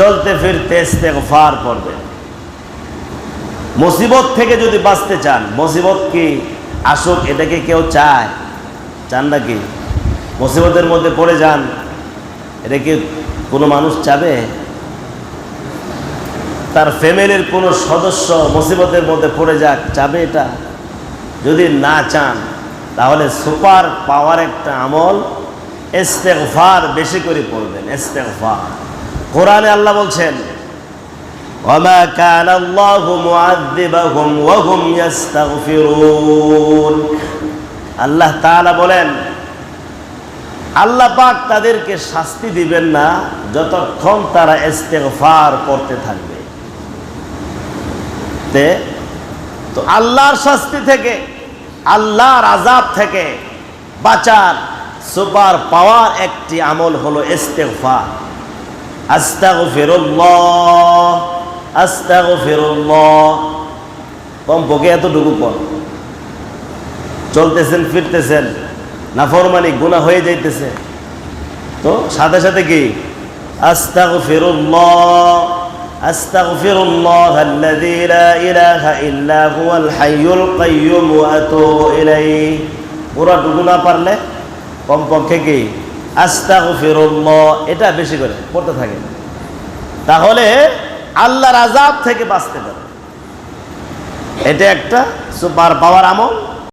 চলতে ফিরতে ইস্তেগফার করবেন মুসিবত থেকে যদি বাঁচতে চান, মুসিবত কি আসুক এটাকে কেউ চায়? চান নাকি মুসিবতের মধ্যে পড়ে যান, এটা কি কোনো মানুষ চাবে? তার ফ্যামিলির কোনো সদস্য মুসিবতের মধ্যে পড়ে যাক, চাবে এটা? যদি না চান, তাহলে সুপার পাওয়ার একটা আমল ইস্তেগফার বেশি করে পড়বেন, ইস্তেগফার। কোরআনে আল্লাহ বলছেন وما كان الله معذبهم وهم يستغفرون আল্লাহ তাআলা বলেন আল্লাহ পাক তাদেরকে শাস্তি দিবেন না যতক্ষণ তারা ইস্তেগফার করতে থাকবে তে তো আল্লাহর শাস্তি থেকে আল্লাহর আজাব থেকে বাঁচার সুপার পাওয়ার একটি আমল হলো ইস্তেগফার এতটুকু কম চলতেছেন, ফিরতেছেন, নাফরমানি, গুনাহ হয়ে যাইতেছে। তো সাথে সাথে কি? আস্তাগফিরুল্লাহ আস্তাগফিরুল্লাহ, আল্লাযী পারলে কমপক্ষে কি? আস্তাগফিরুল্লাহ, এটা বেশি করে, পড়তে থাকে তাহলে আল্লাহর আজাব থেকে বাঁচতে পারে এটা একটা সুপার পাওয়ার আমল।